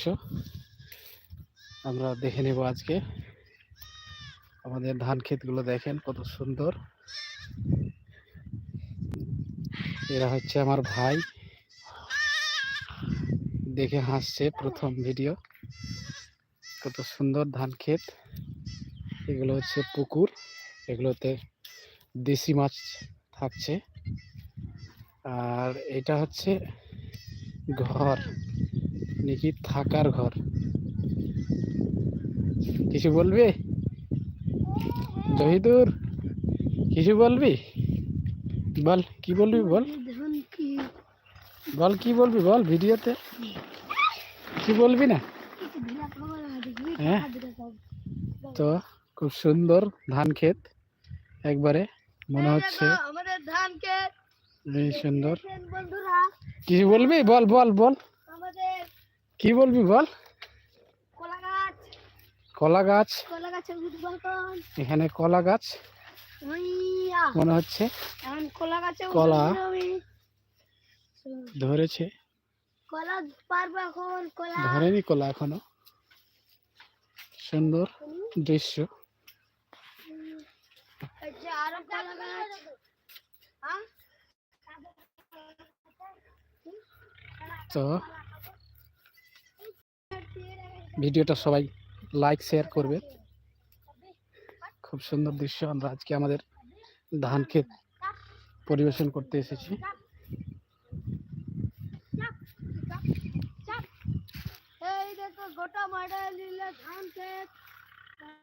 দৃশ্য আমরা দেখে নেব আজকে। আমাদের ধান ক্ষেতগুলো দেখেন কত সুন্দর। এরা হচ্ছে আমার ভাই। দেখে হাসছে প্রথম ভিডিও। কত সুন্দর ধান ক্ষেত। এগুলো হচ্ছে পুকুর। এগুলোতে দেশি মাছ থাকছে। আর এটা হচ্ছে ঘর। নাকি থাকার ঘর। কিছু বলবি? জহিদুর কিছু বলবি? বল কি বলবি বল? বল কি বলবি বল ভিডিওতে? কি বলবি না? হ্যাঁ? তো খুব সুন্দর ধান ক্ষেত একবারে মনে হচ্ছে। আমাদের সুন্দর। কিছু বলবি? বল বল বল। কি বলবি বল? কলা গাছ। কলা গাছ। কলা গাছের উদ্বোধন। এখানে কলা গাছ। মনে হচ্ছে এখন কলা গাছে কলা। ধরেছে। কলা পারব এখন কলা। ধরেনি কলা এখনও। সুন্দর দৃশ্য। আরও কলা গাছ। হ্যাঁ তো ভিডিওটা সবাই লাইক শেয়ার করবে। খুব সুন্দর দৃশ্য। আমরা আজকে আমাদের ধান ক্ষেত পরিবেশন করতে এসেছি। এই দেখো গোটা মাঠে নিলে ধান ক্ষেত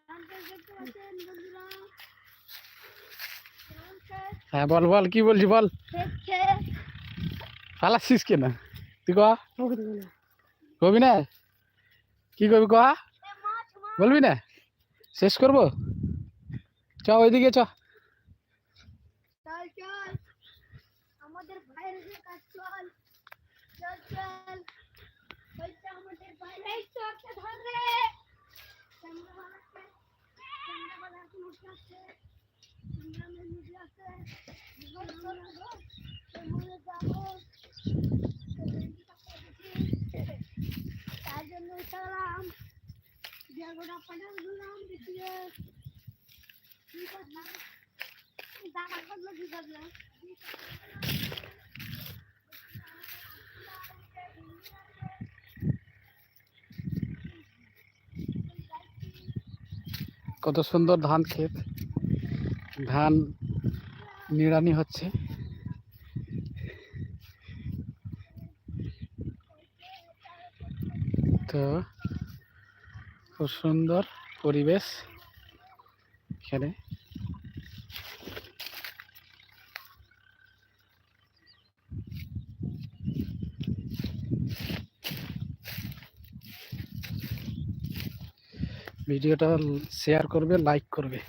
ধান ক্ষেত দেখতে পাচ্ছেন বন্ধুরা? ধান ক্ষেত হ্যাঁ বল বল কি বলছি বল? ক্ষেত ক্ষেত। পালাচ্ছিস কেন? তুই কয়া কবি না? কি মাছ মাছ বলবি না? শেষ করব? চ ওইদিকে চ। চল চল। কত সুন্দর ধান ক্ষেত। ধান নিড়ানি হচ্ছে। তো খুব সুন্দর পরিবেশ এখানে। ভিডিওটা শেয়ার করবে লাইক করবে।